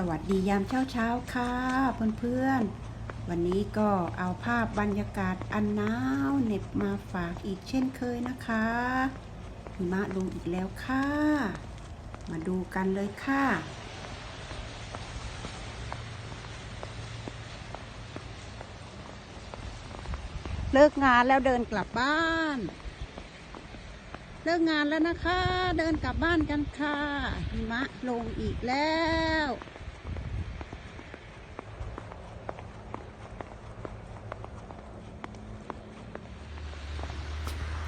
สวัสดียามเช้าเช้าๆค่ะเพื่อนๆ วันนี้ก็เอาภาพบรรยากาศอันหนาวเหน็บมาฝากอีกเช่นเคยนะคะหิมะลงอีกแล้วค่ะ มาดูกันเลยค่ะ เลิกงานแล้วเดินกลับบ้าน เลิกงานแล้วนะคะ เดินกลับบ้านกันค่ะหิมะลงอีกแล้ว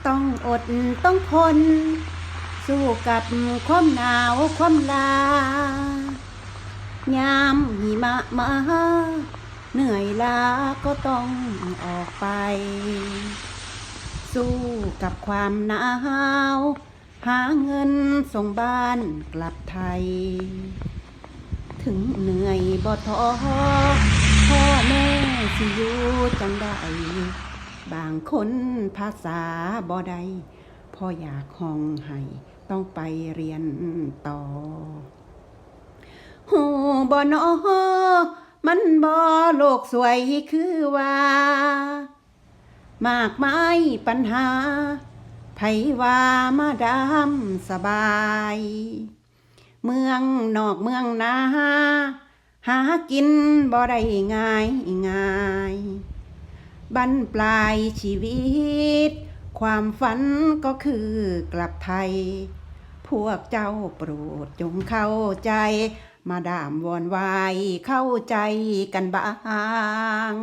ต้องอดต้องทนสู้กับความหนาวความลายามหิมะมาเหนื่อยล้าก็ต้องออกไป สู้กับความหนาว หาเงินส่งบ้านกลับไทย ถึงเหนื่อยบ่ท้อพ่อแม่สิอยู่จังได้ บางคนภาษาบ่ได้พ่ออยากห้องให้ต้องไปเรียนต่อหูบ่นอมันบ่โลกสวยคือว่า มากมายปัญหาไผว่ามาดามสบาย เมืองนอกเมืองนาหากินบ่ได้ง่ายง่าย บั้นปลายชีวิต ความฝันก็คือกลับไทย พวกเจ้าโปรดจงเข้าใจ มาดามวอนวายเข้าใจกันบ้าง